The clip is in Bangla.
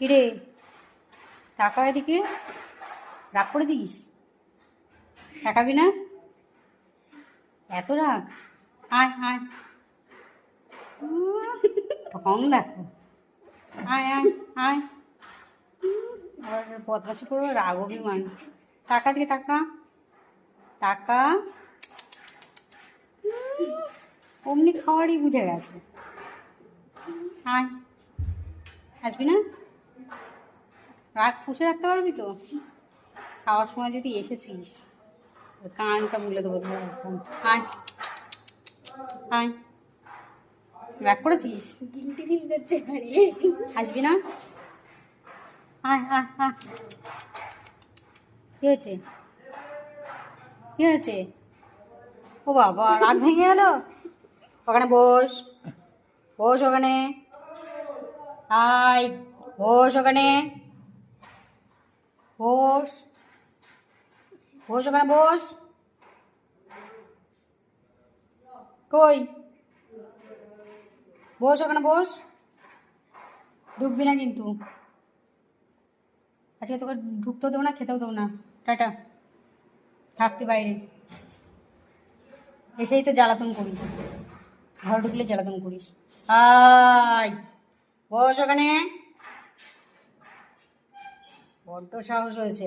কিরে? টাকা এদিকে রাগ করেছিস? টাকাবি না? এত রাগ? আয় আয়। ঢং দেখো। আয় আয় আয়। বদমাসি করব, রাগ অভিমান। টাকা দিকে টাকা। টাকা। অমনি খাওয়ারই বুঝে গেছে। আয়। আসবি না? রাগ পুষে রাখতে পারবি তো? খাওয়ার সময় যদি এসেছিস কানটা মুলে দেবো একদম। আয়। আয়। রাগ করেছিস? গিলটি গিল করছে আসবি না? আয় আয় আয়। কী হয়েছে? কী হয়েছে? ও বাবা রাগ ভেঙে গেল? ওখানে বস। বস ওখানে। আয়। বস ওখানে বস বস ওখানে বস কই বস ওখানে বস ঢুকবি না কিন্তু আজকে তোকে ঢুকতেও দেবো না খেতেও দেবো না টাটা থাকতে বাইরে এসেই তো জ্বালাতন করিস ঘর ঢুকলে জ্বালাতন করিস আয় বস ওখানে বড্ড সাহস হয়েছে।